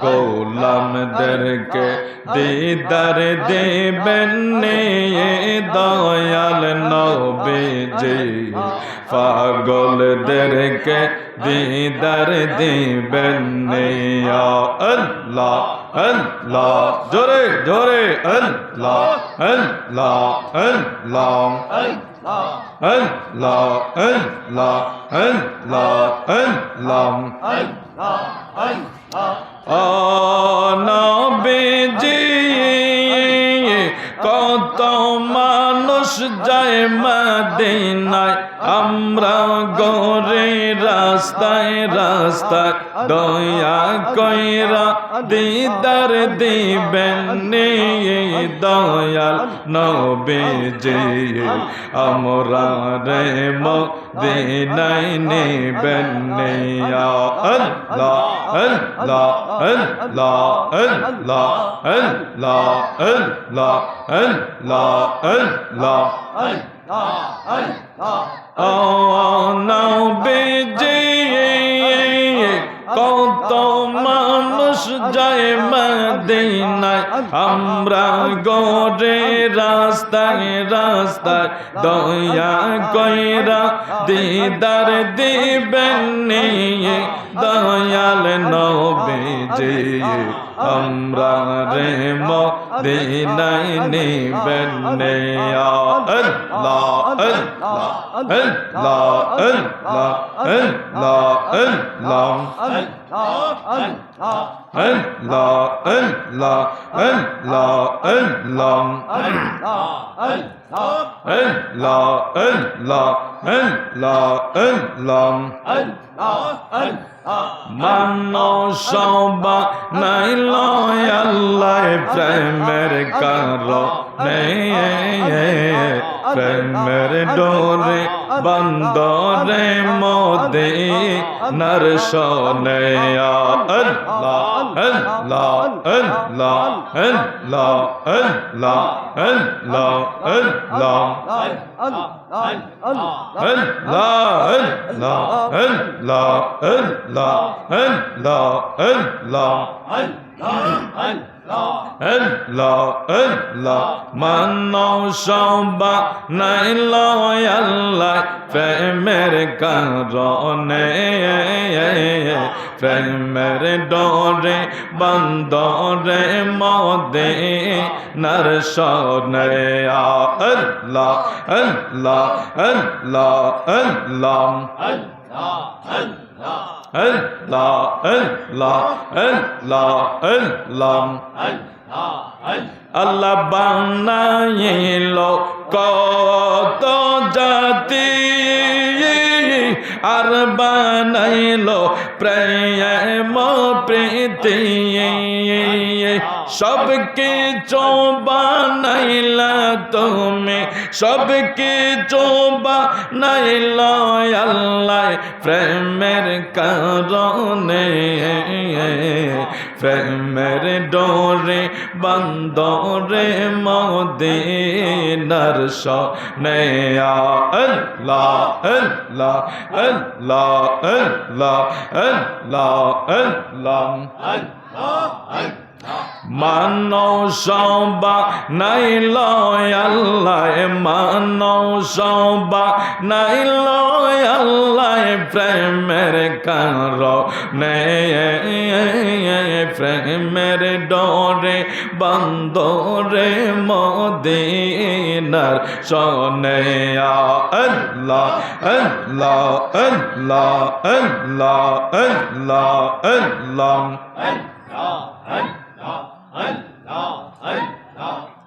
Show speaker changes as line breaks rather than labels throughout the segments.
গোলামদেরকে দিদার দেবেন দয়াল নবীজি। পাগলদেরকে দিদার দেবেন আল্লাহ আল্লাহ। জোরে জোরে আল্লাহ আল্লাহ আল্লাহ আল্লাহ। নবীজি কত মানুষ যায় মদিনায় আমরা গরে রাস্তায় রাস্তায় দয়া কইরা দিদার দিবেন দয়াল নবীজি, আমরা রে মদিনায় নেবেন আল্লাহ আল্লাহ আল্লাহ আল্লাহ আল্লাহ আল্লাহ আল্লাহ আল্লাহ ও নবীজি, কত মানুষ যায় মদিনায় আমরা গোরে রাস্তায় রাস্তায় দয়া কইরা দিদার দিবেন দয়াল নবীজি আমরা রে মদিনায় নিবেন আল্লাহ আল্লাহ আল্লাহ আল্লাহ আল্লাহ আল্লাহ আল্লাহ আল্লাহ আল্লাহ আল্লাহ আল্লাহ আল্লাহ আল্লাহ আল্লাহ মানুষ নাই লয়াল্লাহ প্রেমের কার নেই প্রেমের ডোরে বন্দরে মোদে নরসনে আল্লাহ আল্লাহ আল্লাহ আল্লাহ আল্লাহ আল্লাহ আল্লাহ আল্লাহ আল্লাহ আল্লাহ আল্লাহ আল্লাহ আল্লাহ Allah, Allah, man no shoba, nai lo yalla, fe mere karone, fe mere dore, bandore mode, nar. আল্লাহ বানাইল কত জাতি আর বানাইল প্রেম প্রীতি। সব কিছু বানাইলা তুমি। সব কিছু বানাইল আল্লাহ, প্রেমের কারণে। প্রেমের ডোরে, বন্দরে, মদিনার সনে আল্লাহ আল্লাহ আল্লাহ। আল্লাহ আল্লাহ। মানসবা নাই লয় আল্লাহ মানসবা নাই লয় প্রেমের কার প্রেমের ডরে, বন্দরে মদিনার সনে আল্লাহ আল্লাহ আল্লাহ আল্লাহ আল্লাহ আল্লাহ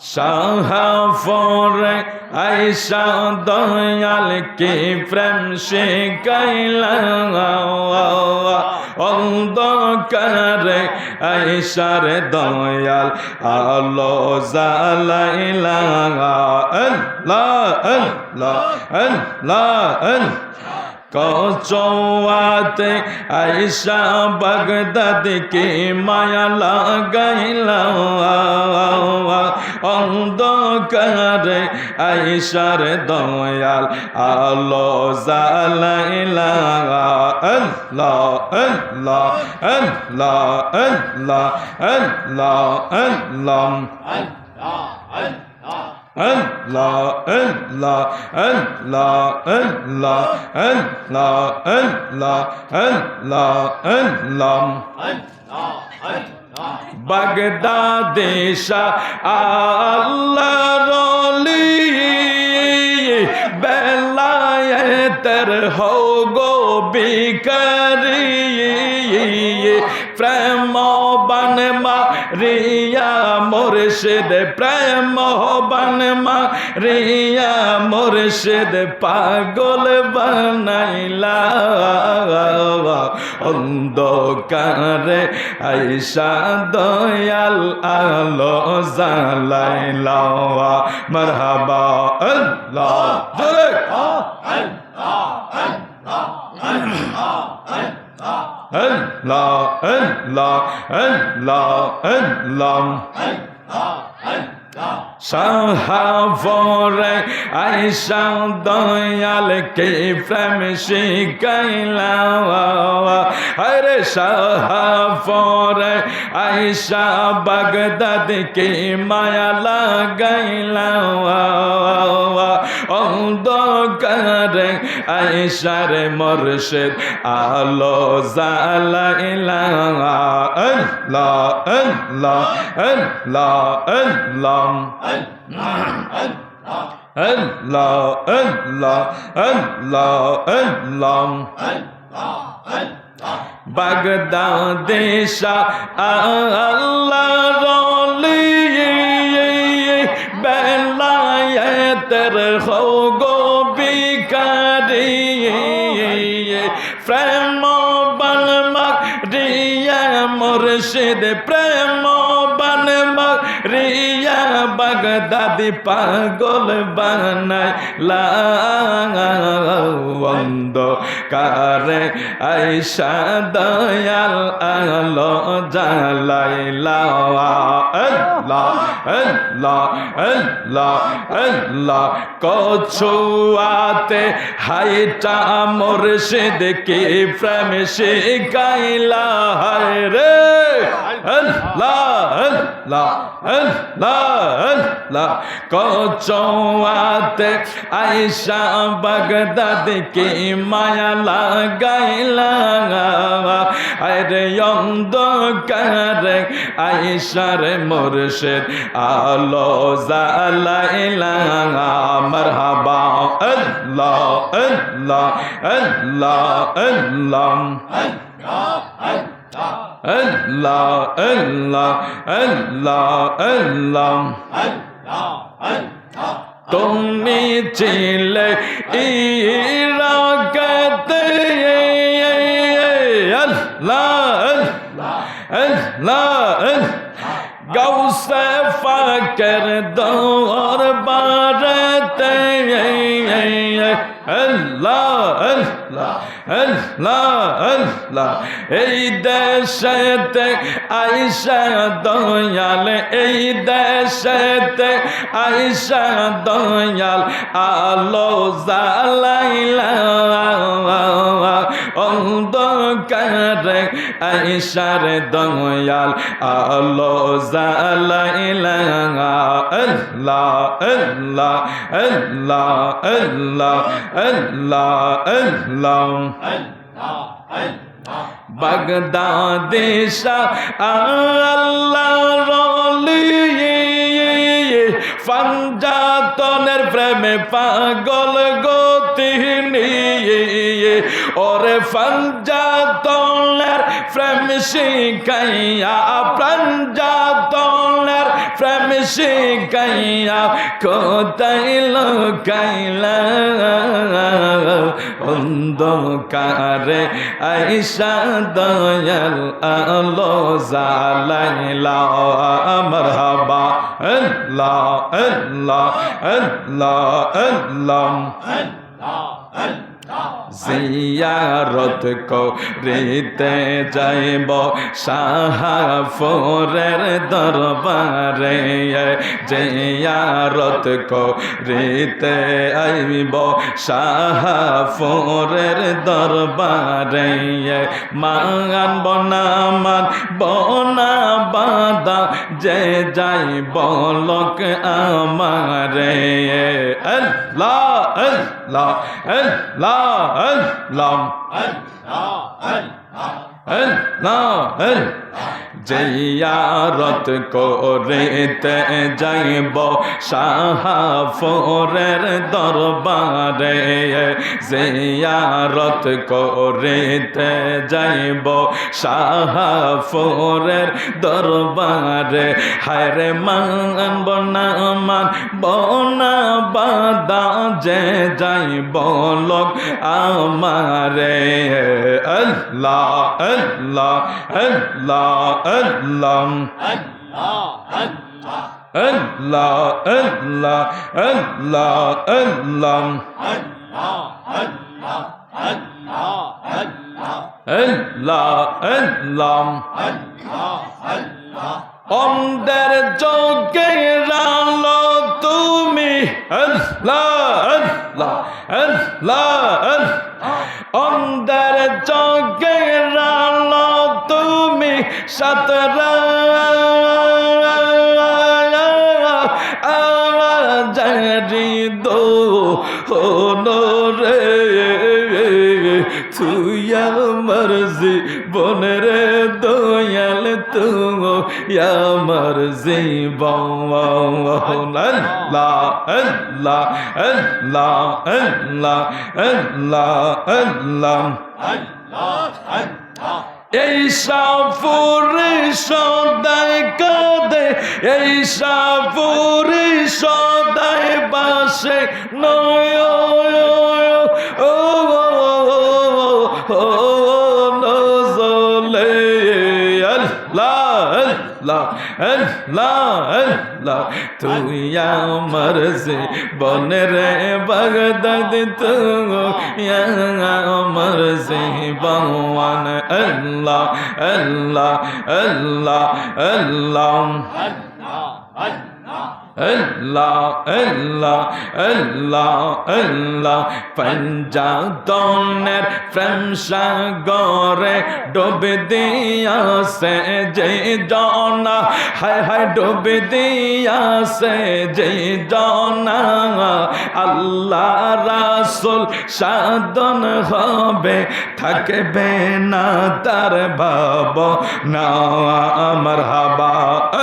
সাহাফরে আইসা দয়াল কি প্রেম শিখাইলা? অন্ধকারে আইসার দয়াল আলো জালাইলা আল্লাহ আল্লাহ আল্লাহ। কচৌয়াতে আইসা বাগদাদ কে মায়া লাগাইলা অন্ধকারে আইসার দয়াল আলো জালাইলা আল্লাহ আল্লাহ আল্লাহ আল্লাহ আল্লাহ আল্লাহ Allah, Allah, Allah, Allah, Allah, Allah, Allah, Allah. Baghdad Shah Allah Roli Belayat ho go bikari মুর্শিদ প্রেম বান রিয়া মুর্শিদ পাগল বানাইলা অন্ধকারে আইসা দয়াল আলো জালাইলা মারহাবা আল্লাহ। জোরে। আল্লাহ আল্লাহ আল্লাহ আল্লাহ। সাহাবরে আইসা দয়াল কে প্রেম শিখাইলা? হরে সাহাবরে আইসা বাগদাদ কে মায়া লাগাইলা? আইসার মর্শেদ আলো জালাইলা আল্লাহ আল্লাহ আল্লাহ দাদি পাগল বানাই লন্দ কারে আইসা দয়াল আলো জালাই লাওয়া। কছুয়াতে হাইটা মোর সে দেখে প্রেম সে গাইলা হায় রে। কচৌয়াতে আইসা বাগদাদ কি মায়া লাগাইলা। আরে অন্ধকারে আইসার মুর্শিদ আলো জালাইলা মারহাবা আল্লাহ আল্লাহ আল্লাহ আল্লাহ আল্লাহ আল্লাহ আল্লাহ আল্লাহ তুমি ছিলে ইরাকতে। আল্লাহ আল্লাহ গৌসে ফাকর দৌর বারতে আল্লাহ আল্লাহ আল্লাহ আল্লাহ। এই দেশেতে আইসা দয়াল, এই দেশেতে আইসা দয়াল, আলো জালাইলা অন্ধকারে আইসার দয়াল, আলো জালাইলা আল্লাহ আল্লাহ আল্লাহ আল্লাহ আল্লাহ। আল্লাহ আল্লাহ। বাগদাদেশা আল্লাহ পাঞ্জাতনের প্রেমে পাগল গতি নিয়ে। ওরে পাঞ্জাতনের প্রেম শিখাইয়া প্রেম শিখাইয়া কোথায় লোকাইলা অন্ধকারে আইসা দয়াল আলো জালাইলা মারহাবা আল্লাহ আল্লাহ আল্লাহ আল্লাহ। জিয়ারত করিতে যাইব শাহাফরের দরবারে। জিয়ারত করিতে আইব শাহাফরের দরবারে। মান বনামান বনা, বাদা, যে যাই বলক আমারে। আল্লাহ আল্লাহ আল্লাহ الله الله الله الله জিয়ারত করিতে যাইব শাহাফরের দরবারে। জিয়ারত করিতে যাইব শাহাফরের দরবারে। হায়রে মান বনা মান বনা বাদা যে যাইব লোক আমারে। আল্লাহ আল্লাহ আল্লাহ আল্লাহ। আল্লাহ আল্লাহ আল্লাহ আল্লাহ। আল্লাহ আল্লাহ। অন্ধের চোখে রালো তুমি। আল্লাহ আল্লাহ আল্লাহ অন্ধের সতরা দো রে তুই আমার জীবনের দয়াল তুমি আমার জীবন আল্লাহ আল্লাহ আল্লাহ আল্লাহ আল্লাহ আল্লাহ এই সাফুরি সদায় কাঁদে এই সাফুরি সদায় বাসে নয় তুই আমার সে বনের বগদদ তুই আমার সে ভগবান আল্লাহ আল্লাহ আল্লাহ। আল্লাহ আল্লাহ। আল্লাহ আল্লাহ আল্লাহ পঞ্জাতনের প্রেম সাগরে ডুবে দিয়াছে যে জনা। হায় হায়, ডুবে দিয়াছে যে জনা। আল্লাহ রাসুল সাধন হবে, থাকবে না তার ভাব না আমার হাবা,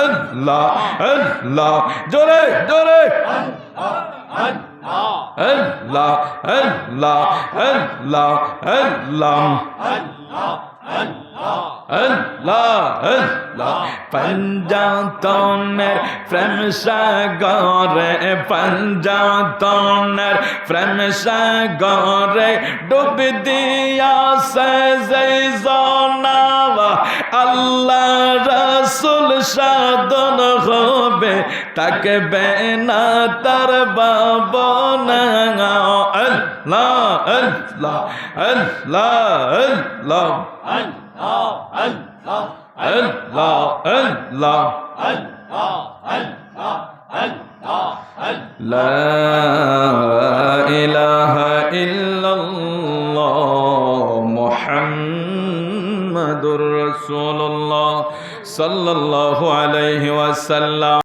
আল্লাহ আল্লাহ। জোরে জোরে। আল্লাহ আল্লাহ আল্লাহ আল্লাহ। পঞ্জাতনের প্রেম সাগরে, পঞ্জাতনের প্রেম সাগরে ডুব দিয়া সে জনাওয়া আল্লাহ রসুল সাধন হবে থাকবে না তার বাব না لا إله إلا الله محمد رسول الله صلى الله عليه وسلم.